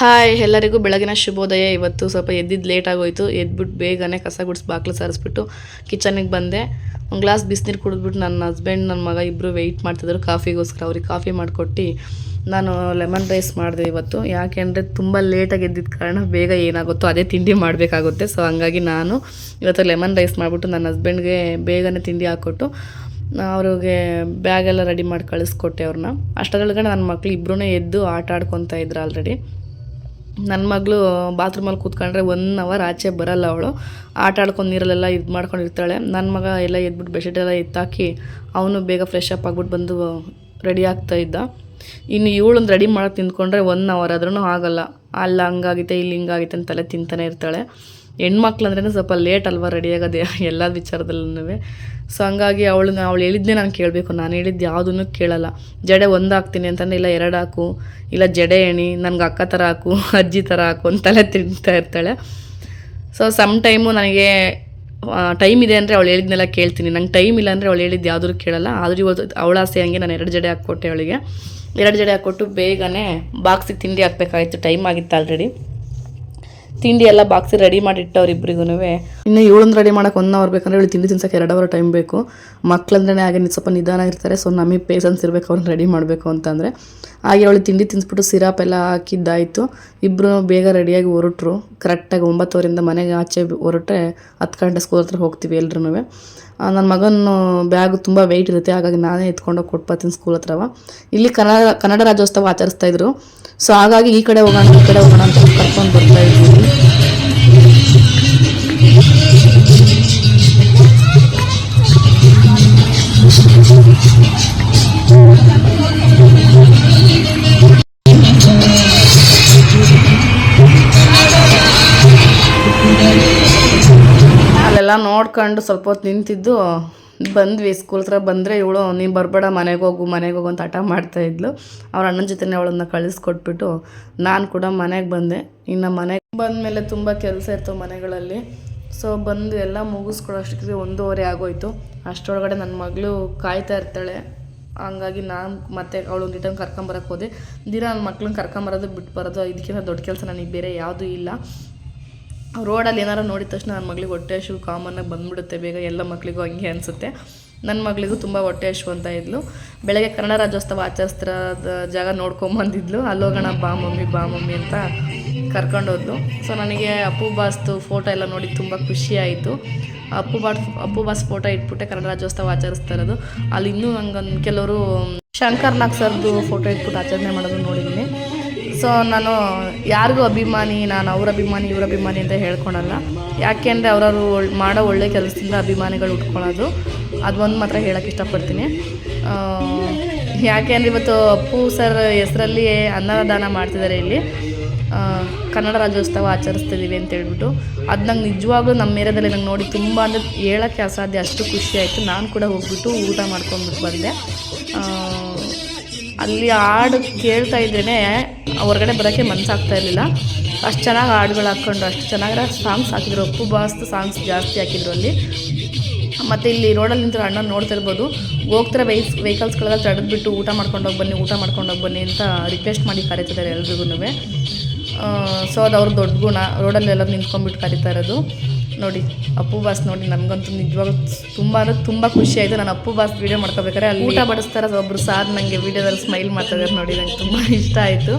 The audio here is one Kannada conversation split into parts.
ಹಾಯ್, ಎಲ್ಲರಿಗೂ ಬೆಳಗಿನ ಶುಭೋದಯ. ಇವತ್ತು ಸ್ವಲ್ಪ ಎದ್ದಿದ್ದು ಲೇಟ್ ಆಗೋಯ್ತು. ಎದ್ಬಿಟ್ಟು ಬೇಗನೆ ಕಸ ಗುಡಿಸಿ ಬಾಕ್ಲು ಸಾರಿಸ್ಬಿಟ್ಟು ಕಿಚನಿಗೆ ಬಂದೆ. ಒಂದು ಗ್ಲಾಸ್ ಬಿಸಿನೀರು ಕುಡಿದ್ಬಿಟ್ಟು ನನ್ನ ಹಸ್ಬೆಂಡ್ ನನ್ನ ಮಗ ಇಬ್ಬರು ವೆಯ್ಟ್ ಮಾಡ್ತಿದ್ರು ಕಾಫಿಗೋಸ್ಕರ ಅವ್ರಿಗೆ ಕಾಫಿ ಮಾಡಿಕೊಟ್ಟು ನಾನು ಲೆಮನ್ ರೈಸ್ ಮಾಡಿದೆ ಇವತ್ತು. ಯಾಕೆಂದರೆ ತುಂಬ ಲೇಟಾಗಿ ಎದ್ದಿದ್ದ ಕಾರಣ ಬೇಗ ಏನಾಗುತ್ತೋ ಅದೇ ತಿಂಡಿ ಮಾಡಬೇಕಾಗುತ್ತೆ. ಸೊ ಹಂಗಾಗಿ ನಾನು ಇವತ್ತು ಲೆಮನ್ ರೈಸ್ ಮಾಡಿಬಿಟ್ಟು ನನ್ನ ಹಸ್ಬೆಂಡ್ಗೆ ಬೇಗನೆ ತಿಂಡಿ ಹಾಕ್ಕೊಟ್ಟು, ಅವ್ರಿಗೆ ಬ್ಯಾಗೆಲ್ಲ ರೆಡಿ ಮಾಡಿ ಕಳಿಸ್ಕೊಟ್ಟೆ ಅವ್ರನ್ನ ಅಷ್ಟರೊಳಗಡೆ ನನ್ನ ಮಕ್ಳು ಇಬ್ಬರೂ ಎದ್ದು ಆಟ ಆಡ್ಕೊತಾ ಇದ್ರು ಆಲ್ರೆಡಿ ನನ್ನ ಮಗಳು ಬಾತ್ರೂಮಲ್ಲಿ ಕೂತ್ಕೊಂಡ್ರೆ ಒನ್ ಅವರ್ ಆಚೆ ಬರಲ್ಲ ಅವಳು. ಆಟ ಆಡ್ಕೊಂಡು ನೀರಲ್ಲೆಲ್ಲ ಇದು ಮಾಡ್ಕೊಂಡಿರ್ತಾಳೆ ನನ್ನ ಮಗ ಎಲ್ಲ ಎದ್ಬಿಟ್ಟು ಬೆಡ್ಶೀಟ್ ಎಲ್ಲ ಎತ್ತಾಕಿ ಅವನು ಬೇಗ ಫ್ರೆಶ್ ಅಪ್ ಆಗ್ಬಿಟ್ಟು ಬಂದು ರೆಡಿ ಆಗ್ತಾ ಇದ್ದ. ಇನ್ನು ಇವಳೊಂದು ರೆಡಿ ಮಾಡೋಕೆ ತಿಂದ್ಕೊಂಡ್ರೆ ಒನ್ ಅವರ್ ಆದ್ರೂ ಆಗಲ್ಲ. ಅಲ್ಲ, ಹಂಗಾಗಿತ್ತೆ, ಇಲ್ಲಿ ಹಿಂಗಾಗಿತ್ತೆ ಅಂತ ತಲೆ ತಿಂತಾನೆ ಇರ್ತಾಳೆ. ಹೆಣ್ಮಕ್ಳು ಅಂದ್ರೇ ಸ್ವಲ್ಪ ಲೇಟ್ ಅಲ್ವಾ ರೆಡಿ ಆಗೋದು? ಎಲ್ಲ ವಿಚಾರದಲ್ಲೂ ಸೊ ಹಂಗಾಗಿ ಅವಳು ಅವಳು ಹೇಳಿದ್ನೇ ನಾನು ಕೇಳಬೇಕು. ನಾನು ಹೇಳಿದ್ದು ಯಾವುದನ್ನು ಕೇಳಲ್ಲ. ಜಡೆ ಒಂದು ಹಾಕ್ತೀನಿ ಅಂತಂದರೆ ಇಲ್ಲ ಎರಡು ಹಾಕು, ಇಲ್ಲ ಜಡೆ ಎಣಿ, ನನಗೆ ಅಕ್ಕ ಥರ ಹಾಕು, ಅಜ್ಜಿ ಥರ ಹಾಕು ಅಂತಲೇ ತಿಂತಾ ಇರ್ತಾಳೆ. ಸೊ ಸಮ್ ಟೈಮು ನನಗೆ ಟೈಮ್ ಇದೆ ಅಂದರೆ ಅವಳು ಹೇಳಿದ್ನೆಲ್ಲ ಕೇಳ್ತೀನಿ. ನಂಗೆ ಟೈಮ್ ಇಲ್ಲ ಅಂದರೆ ಅವಳು ಹೇಳಿದ್ದು ಯಾವುದೂ ಕೇಳಲ್ಲ. ಆದರೂ ಇವತ್ತು ಅವಳ ಆಸೆ ಹಂಗೆ ನಾನು ಎರಡು ಜಡೆ ಹಾಕ್ಕೊಟ್ಟೆ ಅವಳಿಗೆ. ಎರಡು ಜಡೆ ಹಾಕ್ಕೊಟ್ಟು ಬೇಗನೆ ಬಾಕ್ಸಿಗೆ ತಿಂಡಿ ಹಾಕ್ಬೇಕಾಗಿತ್ತು ಟೈಮ್ ಆಗಿತ್ತು ಆಲ್ರೆಡಿ ತಿಂಡಿ ಎಲ್ಲ ಬಾಕ್ಸಿ ರೆಡಿ ಮಾಡಿಟ್ಟವ್ರು ಇಬ್ಬರಿಗೂ ಇನ್ನು ಇವಳನ್ನ ರೆಡಿ ಮಾಡೋಕೆ ಒನ್ ಅವರ್ ಬೇಕಂದ್ರೆ ಇವಳು ತಿಂಡಿ ತಿನ್ಸೋಕೆ ಎರಡು ಅವರ್ ಟೈಮ್ ಬೇಕು. ಮಕ್ಕಳಂದ್ರೆ ಹಾಗೆ ಸ್ವಲ್ಪ ನಿಧಾನ ಇರ್ತಾರೆ ಸೊ ನಮಗೆ ಪೇಷನ್ಸ್ ಇರಬೇಕು ಅವ್ರನ್ನ ರೆಡಿ ಮಾಡಬೇಕು ಅಂತಂದರೆ. ಹಾಗೆ ಅವಳು ತಿಂಡಿ ತಿನ್ಸ್ಬಿಟ್ಟು ಸಿರಾಪ್ ಎಲ್ಲ ಹಾಕಿದ್ದಾಯಿತು. ಇಬ್ಬರು ಬೇಗ ರೆಡಿಯಾಗಿ ಹೊರಟ್ರು. ಕರೆಕ್ಟಾಗಿ ಒಂಬತ್ತುವರೆಯಿಂದ ಮನೆಗೆ ಆಚೆ ಹೊರಟ್ರೆ ಹತ್ತು ಗಂಟೆ ಸ್ಕೂಲ್ ಹತ್ರ ಹೋಗ್ತೀವಿ ಎಲ್ರೂ ನನ್ನ ಮಗನ ಬ್ಯಾಗ್ ತುಂಬ ವೆಯ್ಟ್ ಇರುತ್ತೆ, ಹಾಗಾಗಿ ನಾನೇ ಎತ್ಕೊಂಡೋಗಿ ಕೊಟ್ಬರ್ತೀನಿ ಸ್ಕೂಲ್ ಹತ್ರವ. ಇಲ್ಲಿ ಕನ್ನಡ ಕನ್ನಡ ರಾಜ್ಯೋತ್ಸವ ಆಚರಿಸ್ತಾ ಇದ್ರು. ಸೊ ಹಾಗಾಗಿ ಈ ಕಡೆ ಹೋಗೋಣ, ಈ ಕಡೆ ಹೋಗೋಣ ಅಂತ ಕರ್ಕೊಂಡು ಬರ್ತಾ ಇದ್ದೀವಿ ಅಲ್ಲೆಲ್ಲ ನೋಡ್ಕೊಂಡು ಸ್ವಲ್ಪ ಹೊತ್ತು ನಿಂತಿದ್ದು, ಬಂದ್ವಿ. ಸ್ಕೂಲ್ ಹತ್ರ ಬಂದರೆ ಇವಳು, ನೀನು ಬರಬೇಡ, ಮನೆಗೆ ಹೋಗು ಮನೆಗೆ ಹೋಗು ಅಂತ ಹಠ ಮಾಡ್ತಾ ಇದ್ಲು. ಅವ್ರ ಅಣ್ಣನ ಜೊತೆನೇ ಅವಳನ್ನ ಕಳಿಸ್ಕೊಟ್ಬಿಟ್ಟು, ನಾನು ಕೂಡ ಮನೆಗೆ ಬಂದೆ. ಇನ್ನು ಮನೆಗೆ ಬಂದಮೇಲೆ ತುಂಬ ಕೆಲಸ ಇತ್ತು ಮನೆಗಳಲ್ಲಿ. ಸೊ ಬಂದು ಎಲ್ಲ ಮುಗಿಸ್ಕೊಡೋ ಒಂದೂವರೆ ಆಗೋಯ್ತು. ಅಷ್ಟರೊಳಗಡೆ ನನ್ನ ಮಗಳು ಕಾಯ್ತಾ ಇರ್ತಾಳೆ. ಹಂಗಾಗಿ ನಾನು ಮತ್ತೆ ಅವಳು ರಿಟರ್ನ್ ಕರ್ಕೊಂಬರಕ್ಕೆ ಹೋದೆ. ದಿನ ನನ್ನ ಮಕ್ಳನ್ನ ಕರ್ಕೊಂಬರೋದು ಬಿಟ್ಟು ಬರೋದು ಇದಕ್ಕಿಂತ ದೊಡ್ಡ ಕೆಲಸ ನನಗೆ ಬೇರೆ ಯಾವುದೂ ಇಲ್ಲ. ರೋಡಲ್ಲಿ ಏನಾರು ನೋಡಿದ ತಕ್ಷಣ ನನ್ನ ಮಗಳಿಗೆ ಹೊಟ್ಟೆ ಹಶು ಕಾಮನ್ನಾಗಿ ಬಂದ್ಬಿಡುತ್ತೆ. ಬೇಗ ಎಲ್ಲ ಮಕ್ಕಳಿಗೂ ಹಂಗೆ ಅನಿಸುತ್ತೆ. ನನ್ನ ಮಗಳಿಗೂ ತುಂಬ ಹೊಟ್ಟೆ ಹಶು ಅಂತ ಇದ್ಲು. ಬೆಳಗ್ಗೆ ಕನ್ನಡ ರಾಜ್ಯೋತ್ಸವ ಆಚರಿಸ್ತಿರೋದ ಜಾಗ ನೋಡ್ಕೊಂಬಂದಿದ್ಲು. ಅಲ್ಲೋಗೋಣ ಬಾ ಮಮ್ಮಿ ಬಾ ಮಮ್ಮಿ ಅಂತ ಕರ್ಕೊಂಡೋದ್ಲು. ಸೊ ನನಗೆ ಅಪ್ಪು, ಬಾಸ್ದು ಫೋಟೋ ಎಲ್ಲ ನೋಡಿ ತುಂಬ ಆಯಿತು. ಅಪ್ಪು ಬಾಟ್ ಅಪ್ಪು, ಬಾಸ್ ಫೋಟೋ ಇಟ್ಬಿಟ್ಟೆ ಕನ್ನಡ ರಾಜ್ಯೋತ್ಸವ ಆಚರಿಸ್ತಾ ಇರೋದು. ಅಲ್ಲಿ ಇನ್ನೂ ನಂಗೊಂದು ಕೆಲವರು ಶಂಕರ್ ನಾಗ್ ಸರ್ದು ಫೋಟೋ ಇಟ್ಬಿಟ್ಟು ಆಚರಣೆ ಮಾಡೋದು ನೋಡಿದ್ದೀನಿ. ಸೊ ನಾನು ಯಾರಿಗೂ ಅಭಿಮಾನಿ, ನಾನು ಅವ್ರ ಅಭಿಮಾನಿ, ಇವ್ರ ಅಭಿಮಾನಿ ಅಂತ ಹೇಳ್ಕೊಳಲ್ಲ. ಯಾಕೆಂದರೆ ಅವರವರು ಮಾಡೋ ಒಳ್ಳೆ ಕೆಲಸದಿಂದ ಅಭಿಮಾನಿಗಳು ಉಟ್ಕೊಳ್ಳೋದು. ಅದೊಂದು ಮಾತ್ರ ಹೇಳೋಕ್ಕೆ ಇಷ್ಟಪಡ್ತೀನಿ. ಆ, ಯಾಕೆಂದರೆ ಇವತ್ತು ಅಪ್ಪು ಸರ್ ಹೆಸರಲ್ಲಿ ಅನ್ನದಾನ ಮಾಡ್ತಿದ್ದಾರೆ ಇಲ್ಲಿ. ಕನ್ನಡ ರಾಜ್ಯೋತ್ಸವ ಆಚರಿಸ್ತಿದ್ದೀವಿ ಅಂತ ಹೇಳ್ಬಿಟ್ಟು. ಅದು ನಂಗೆ ನಿಜವಾಗ್ಲೂ ನಮ್ಮ ಏರಿಯಾದಲ್ಲಿ ನಂಗೆ ನೋಡಿ ತುಂಬ ಅಂದರೆ ಹೇಳೋಕ್ಕೆ ಅಸಾಧ್ಯ ಅಷ್ಟು ಖುಷಿ ಆಯಿತು. ನಾನು ಕೂಡ ಹೋಗ್ಬಿಟ್ಟು ಊಟ ಮಾಡ್ಕೊಂಡ್ಬಿಟ್ಟು ಬಂದೆ. ಅಲ್ಲಿ ಹಾಡು ಕೇಳ್ತಾ ಇದ್ರೇ ಹೊರಗಡೆ ಬರೋಕ್ಕೆ ಮನಸ್ಸಾಗ್ತಾ ಇರಲಿಲ್ಲ. ಅಷ್ಟು ಚೆನ್ನಾಗಿ ಹಾಡುಗಳು ಹಾಕ್ಕೊಂಡು ಅಷ್ಟು ಚೆನ್ನಾಗಿ ಸಾಂಗ್ಸ್ ಹಾಕಿದ್ರು. ಅಪ್ಪು ಬಾಸ್ತು ಸಾಂಗ್ಸ್ ಜಾಸ್ತಿ ಹಾಕಿದ್ರು ಅಲ್ಲಿ. ಮತ್ತು ಇಲ್ಲಿ ರೋಡಲ್ಲಿ ನಿಂತು ಅಣ್ಣ ನೋಡ್ತಾ ಇರ್ಬೋದು ಹೋಗ್ತಾರೆ ವೆಹಿಸ್ ವೆಹಿಕಲ್ಸ್ಗಳೆಲ್ಲ ತಡೆದ್ಬಿಟ್ಟು ಊಟ ಮಾಡ್ಕೊಂಡು ಹೋಗಿ ಬನ್ನಿ, ಊಟ ಮಾಡ್ಕೊಂಡು ಹೋಗಿ ಬನ್ನಿ ಅಂತ ರಿಕ್ವೆಸ್ಟ್ ಮಾಡಿ ಕರೀತಿದ್ದಾರೆ ಎಲ್ರಿಗೂ ಸೊ ಅದು ಅವ್ರ ದೊಡ್ಡ ಗುಣ. ರೋಡಲ್ಲಿ ಎಲ್ಲರೂ ನಿಂತ್ಕೊಂಡ್ಬಿಟ್ಟು ಕರೀತಾ ಇರೋದು. ನೋಡಿ, ಅಪ್ಪು ಬಾಸ್ ನೋಡಿ ನನಗಂತೂ ನಿಜವಾಗ್ಲೂ ತುಂಬ ಅಂದರೆ ತುಂಬ ಖುಷಿ ಆಯಿತು. ನಾನು ಅಪ್ಪು ಬಾಸ್ ವೀಡಿಯೋ ಮಾಡ್ಕೋಬೇಕಾದ್ರೆ ಅಲ್ಲಿ ಊಟ ಬಡಿಸ್ತಾರೆ ಒಬ್ಬರು ಸಾರ್ ನನಗೆ ವೀಡಿಯೋದಲ್ಲಿ ಸ್ಮೈಲ್ ಮಾಡ್ತಿದ್ದಾರೆ ನೋಡಿ, ನಂಗೆ ತುಂಬ ಇಷ್ಟ ಆಯಿತು.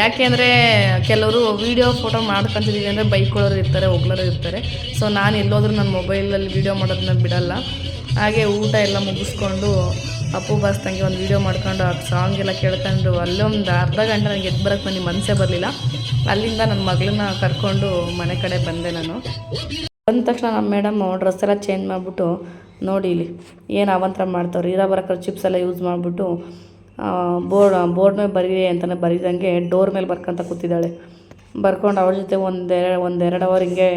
ಯಾಕೆಂದರೆ ಕೆಲವರು ವೀಡಿಯೋ ಫೋಟೋ ಮಾಡ್ಕೊತಿದ್ದೀವಿ ಅಂದರೆ ಬೈಕೊಳ್ಳೋರು ಇರ್ತಾರೆ, ಹೋಗ್ಲೋರು ಇರ್ತಾರೆ. ಸೊ ನಾನು ಎಲ್ಲೋದ್ರೂ ನನ್ನ ಮೊಬೈಲಲ್ಲಿ ವೀಡಿಯೋ ಮಾಡೋದನ್ನ ಬಿಡಲ್ಲ. ಹಾಗೆ ಊಟ ಎಲ್ಲ ಮುಗಿಸ್ಕೊಂಡು ಅಪ್ಪು ಬಾಸ್ ತಂಗಿ ಒಂದು ವೀಡಿಯೋ ಮಾಡ್ಕೊಂಡು ಆ ಸಾಂಗ್ ಎಲ್ಲ ಕೇಳ್ಕೊಂಡು ಅಲ್ಲೊಂದು ಅರ್ಧ ಗಂಟೆ ನನಗೆ ಎದ್ದು ಬರೋಕ್ಕೆ ನನಗೆ ಮನಸ್ಸೇ ಬರಲಿಲ್ಲ. ಅಲ್ಲಿಂದ ನನ್ನ ಮಗಳನ್ನ ಕರ್ಕೊಂಡು ಮನೆ ಕಡೆ ಬಂದೆ ನಾನು. ಬಂದ ತಕ್ಷಣ ನಮ್ಮ ಮೇಡಮ್ ಡ್ರೆಸ್ ಎಲ್ಲ ಚೇಂಜ್ ಮಾಡಿಬಿಟ್ಟು, ನೋಡಿ ಇಲ್ಲಿ ಏನು ಅವಂತರ ಮಾಡ್ತಾವ್ರೆ, ಇರೋ ಬರೋ ಚಿಪ್ಸ್ ಎಲ್ಲ ಯೂಸ್ ಮಾಡಿಬಿಟ್ಟು ಬೋರ್ಡ್ ಬೋರ್ಡ್ ಮೇಲೆ ಬರೀ ಅಂತಲೇ ಬರೀದಂಗೆ ಡೋರ್ ಮೇಲೆ ಬರ್ಕೊಂತ ಕೂತಿದ್ದಾಳೆ. ಬರ್ಕೊಂಡು ಅವಳ ಜೊತೆ ಒಂದೆರಡು ಒಂದೆರಡು ಅವರ್ ಹಿಂಗೆ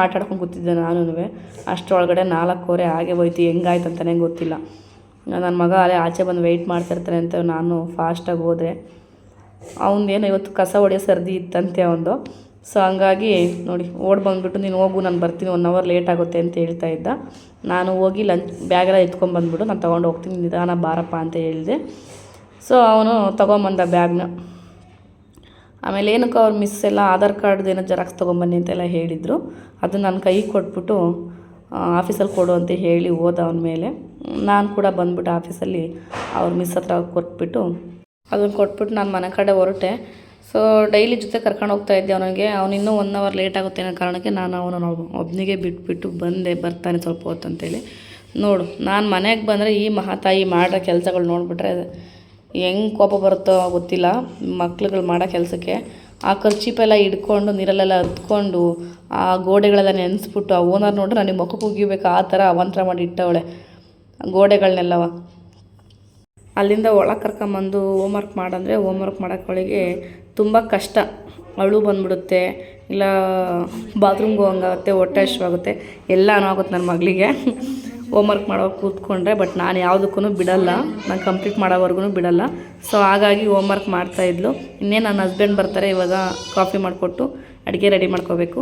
ಆಟ ಆಡ್ಕೊಂಡು ಕೂತಿದ್ದೆ ನಾನು ಅಷ್ಟರೊಳಗಡೆ ನಾಲ್ಕೂವರೆ ಹಾಗೆ ಹೋಯ್ತು, ಹೆಂಗಾಯ್ತು ಅಂತಲೇ ಗೊತ್ತಿಲ್ಲ. ನನ್ನ ಮಗ ಅಲ್ಲೇ ಆಚೆ ಬಂದು ವೆಯ್ಟ್ ಮಾಡ್ತಿರ್ತಾನೆ ಅಂತ ನಾನು ಫಾಸ್ಟಾಗಿ ಹೋದೆ. ಅವನೇನು ಇವತ್ತು ಕಸ ಹೊಡೆಯೋ ಸರ್ದಿ ಇತ್ತಂತೆ ಅವನದು. ಸೊ ಹಂಗಾಗಿ ನೋಡಿ, ಓಡ್ ಬಂದುಬಿಟ್ಟು ನೀನು ಹೋಗು, ನಾನು ಬರ್ತೀನಿ ಒನ್ ಅವರ್ ಲೇಟ್ ಆಗುತ್ತೆ ಅಂತ ಹೇಳ್ತಾ ಇದ್ದ. ನಾನು ಹೋಗಿ ಲಂಚ್ ಬ್ಯಾಗೆಲ್ಲ ಎತ್ಕೊಂಬಂದ್ಬಿಟ್ಟು ನಾನು ತೊಗೊಂಡು ಹೋಗ್ತೀನಿ, ನಿಧಾನ ಬಾರಪ್ಪ ಅಂತ ಹೇಳಿದೆ. ಸೊ ಅವನು ತೊಗೊಂಬಂದ ಬ್ಯಾಗ್ನ ಆಮೇಲೆ ಏನಕ್ಕೆ ಅವ್ರು ಮಿಸ್ ಎಲ್ಲ ಆಧಾರ್ ಕಾರ್ಡ್ದು ಏನೋ ಜೆರಾಕ್ಸ್ ತೊಗೊಂಬನ್ನಿ ಅಂತೆಲ್ಲ ಹೇಳಿದರು. ಅದು ನನ್ನ ಕೈಗೆ ಕೊಟ್ಬಿಟ್ಟು ಆಫೀಸಲ್ಲಿ ಕೊಡು ಅಂತ ಹೇಳಿ ಹೋದ ಅವನ ಮೇಲೆ. ನಾನು ಕೂಡ ಬಂದ್ಬಿಟ್ಟು ಆಫೀಸಲ್ಲಿ ಅವ್ರ ಮಿಸ್ ಹತ್ರ ಕೊಟ್ಬಿಟ್ಟು ಅದನ್ನು ಕೊಟ್ಬಿಟ್ಟು ನಾನು ಮನೆ ಕಡೆ ಹೊರಟೆ. ಸೊ ಡೈಲಿ ಜೊತೆ ಕರ್ಕೊಂಡು ಹೋಗ್ತಾ ಇದ್ದೆ ಅವನಿಗೆ. ಅವನಿನ್ನೂ ಒನ್ ಅವರ್ ಲೇಟ್ ಆಗುತ್ತೆ ಅನ್ನೋ ಕಾರಣಕ್ಕೆ ನಾನು ಅವನನ್ನು ಒಬ್ಬನಿಗೆ ಬಿಟ್ಬಿಟ್ಟು ಬಂದೆ, ಬರ್ತಾನೆ ಸ್ವಲ್ಪ ಹೊತ್ತು ಅಂತೇಳಿ. ನೋಡು, ನಾನು ಮನೆಗೆ ಬಂದರೆ ಈ ಮಹಾತಾಯಿ ಮಾಡೋ ಕೆಲಸಗಳು ನೋಡಿಬಿಟ್ರೆ ಹೆಂಗೆ ಕೋಪ ಬರುತ್ತೋ ಗೊತ್ತಿಲ್ಲ. ಮಕ್ಳುಗಳು ಮಾಡೋ ಕೆಲಸಕ್ಕೆ ಆ ಖರ್ಚಿಪೆಲ್ಲ ಹಿಡ್ಕೊಂಡು ನೀರಲ್ಲೆಲ್ಲ ಹತ್ಕೊಂಡು, ಆ ಗೋಡೆಗಳೆಲ್ಲ ನೆನೆಸ್ಬಿಟ್ಟು ಆ ಓನರ್ ನೋಡ್ರೆ ನನಗೆ ಮುಖಕ್ಕೆ ಕುಗಿಬೇಕು ಆ ಥರ ಅವಂತರ ಮಾಡಿ ಇಟ್ಟವಳೆ ಗೋಡೆಗಳನ್ನೆಲ್ಲವ ಅಲ್ಲಿಂದ ಒಳಗೆ ಕರ್ಕೊಂಬಂದು ಹೋಮ್ವರ್ಕ್ ಮಾಡಂದರೆ ಹೋಮ್ವರ್ಕ್ ಮಾಡೋಕ್ಕೊಳಗೆ ತುಂಬ ಕಷ್ಟ. ಅಳು ಬಂದ್ಬಿಡುತ್ತೆ, ಇಲ್ಲ ಬಾತ್ರೂಮ್ಗೆ ಹೋಗಂಗಾಗುತ್ತೆ ಹೊಟ್ಟೆ ಹಶ್ವಾಗುತ್ತೆ ಎಲ್ಲನೂ ಆಗುತ್ತೆ ನನ್ನ ಮಗಳಿಗೆ. ಹೋಮ್ವರ್ಕ್ ಮಾಡೋಕೆ ಕೂತ್ಕೊಂಡ್ರೆ ಬಟ್ ನಾನು ಯಾವುದಕ್ಕೂ ಬಿಡಲ್ಲ. ನಾನು ಕಂಪ್ಲೀಟ್ ಮಾಡೋವರೆಗೂ ಬಿಡಲ್ಲ. ಸೊ ಹಾಗಾಗಿ ಹೋಮ್ವರ್ಕ್ ಮಾಡ್ತಾಯಿದ್ಲು ಇನ್ನೇನು ನನ್ನ ಹಸ್ಬೆಂಡ್ ಬರ್ತಾರೆ, ಇವಾಗ ಕಾಫಿ ಮಾಡಿಕೊಟ್ಟು ಅಡುಗೆ ರೆಡಿ ಮಾಡ್ಕೋಬೇಕು.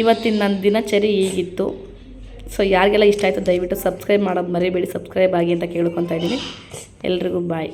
ಇವತ್ತಿನ ನನ್ನ ದಿನಚರಿ ಹೀಗಿತ್ತು. ಸೊ ಯಾರಿಗೆಲ್ಲ ಇಷ್ಟ ಆಯಿತು ದಯವಿಟ್ಟು ಸಬ್ಸ್ಕ್ರೈಬ್ ಮಾಡೋದು ಮರಿಬೇಡಿ. ಸಬ್ಸ್ಕ್ರೈಬ್ ಆಗಿ ಅಂತ ಕೇಳ್ಕೊತಾ ಇದ್ದೀನಿ. ಎಲ್ರಿಗೂ ಬಾಯ್